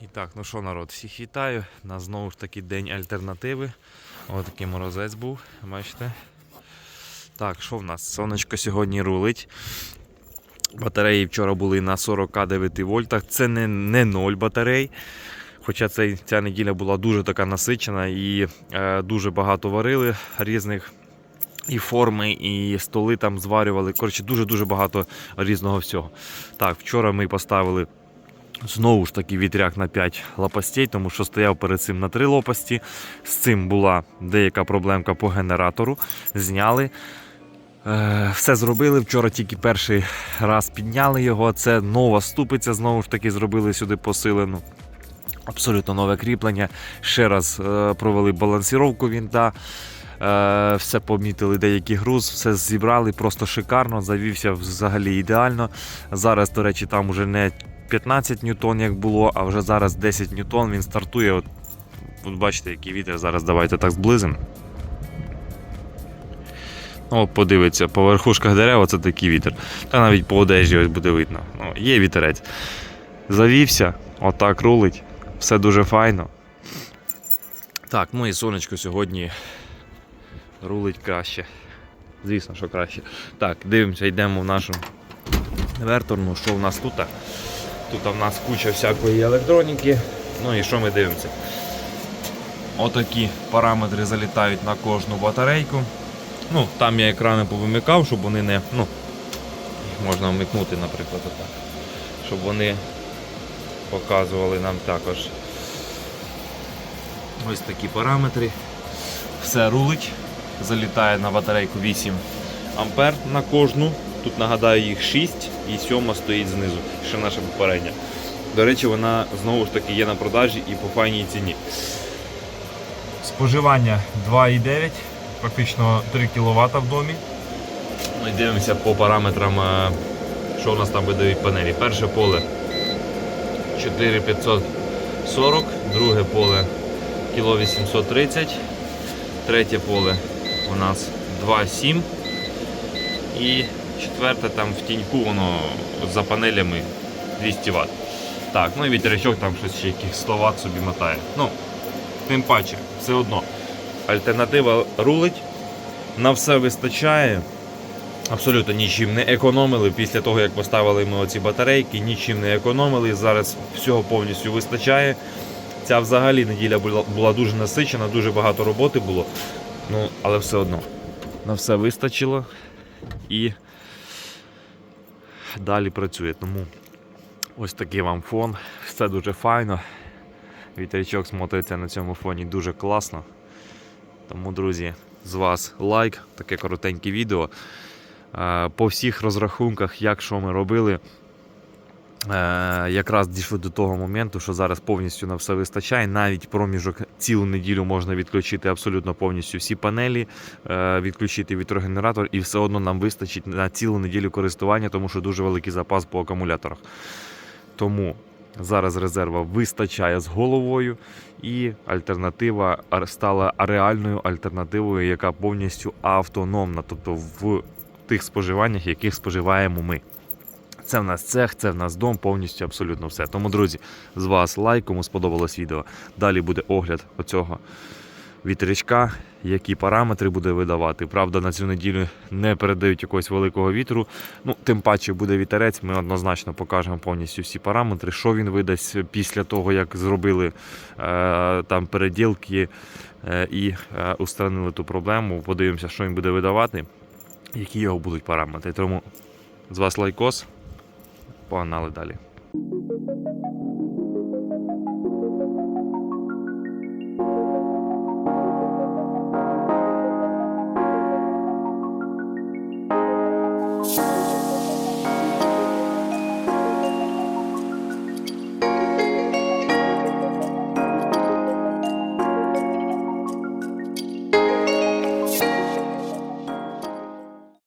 І так, ну що, народ, всіх вітаю. На знову ж таки день альтернативи. Ось такий морозець був, бачите. Так, що в нас? Сонечко сьогодні рулить. Батареї вчора були на 49 вольтах. Це не, не 0 батарей. Хоча цей, ця неділя була дуже така насичена і е, дуже багато варили різних і форми, і столи там зварювали. Коротше, дуже-дуже багато різного всього. Так, вчора ми поставили Знову ж таки вітряк на 5 лопастей, тому що стояв перед цим на 3 лопасті. З цим була деяка проблемка по генератору. Зняли. Е, все зробили. Вчора тільки перший раз підняли його. Це нова ступиця, знову ж таки, зробили сюди посилену. Абсолютно нове кріплення. Ще раз е, провели балансіровку вінта. Е, все помітили деякий груз, все зібрали просто шикарно, завівся взагалі ідеально. Зараз, до речі, там уже не 15 ньютон, як було, а вже зараз 10 ньютон. Він стартує. От, от бачите, який вітер. Зараз давайте так зблизимо. О, подивиться, по верхушках дерева це такий вітер. Та навіть по одежі ось буде видно. Ну, є вітерець. Завівся, отак рулить. Все дуже файно. Так, ну і сонечко сьогодні рулить краще. Звісно, що краще. Так, дивимося, йдемо в нашу інверторну. Що в нас тут? Тут в нас куча всякої електроніки. Ну і що ми дивимося? Отакі параметри залітають на кожну батарейку. Ну, Там я екрани повимикав, щоб вони не. ну, можна вмикнути, наприклад, отак. Щоб вони показували нам також ось такі параметри. Все рулить. Залітає на батарейку 8 ампер на кожну. Тут нагадаю їх 6 і 7 стоїть знизу, ще наша попередня. До речі, вона знову ж таки є на продажі і по файній ціні. Споживання 2,9, практично 3 кВт в домі. Ми дивимося по параметрам, е, що у нас там видають панелі. Перше поле 4540, друге поле кіло 830, третє поле у нас 2,7 і четверте там в тіньку воно за панелями 200 Вт. Так, ну і вітерячок там щось ще яких 100 Вт собі мотає. Ну, тим паче, все одно. Альтернатива рулить, на все вистачає. Абсолютно нічим не економили після того, як поставили ми оці батарейки, нічим не економили. Зараз всього повністю вистачає. Ця взагалі неділя була, була дуже насичена, дуже багато роботи було. Ну, але все одно на все вистачило і далі працює. Тому ось такий вам фон. Все дуже файно. Вітрячок смотриться на цьому фоні дуже класно. Тому, друзі, з вас лайк, таке коротеньке відео. Е, По всіх розрахунках, як що ми робили, якраз дійшли до того моменту, що зараз повністю на все вистачає. Навіть проміжок цілу неділю можна відключити абсолютно повністю всі панелі, е, відключити вітрогенератор, і все одно нам вистачить на цілу неділю користування, тому що дуже великий запас по акумуляторах. Тому зараз резерва вистачає з головою, і альтернатива стала реальною альтернативою, яка повністю автономна, тобто в тих споживаннях, яких споживаємо ми. Це в нас цех, це в нас дом, повністю абсолютно все. Тому, друзі, з вас лайк, кому сподобалось відео. Далі буде огляд оцього вітрячка, які параметри буде видавати. Правда, на цю неділю не передають якогось великого вітру. Ну, тим паче буде вітерець, ми однозначно покажемо повністю всі параметри, що він видасть після того, як зробили е, там переділки е, і е, устранили ту проблему. Подивимося, що він буде видавати, які його будуть параметри. Тому з вас лайкос. Погнали далі.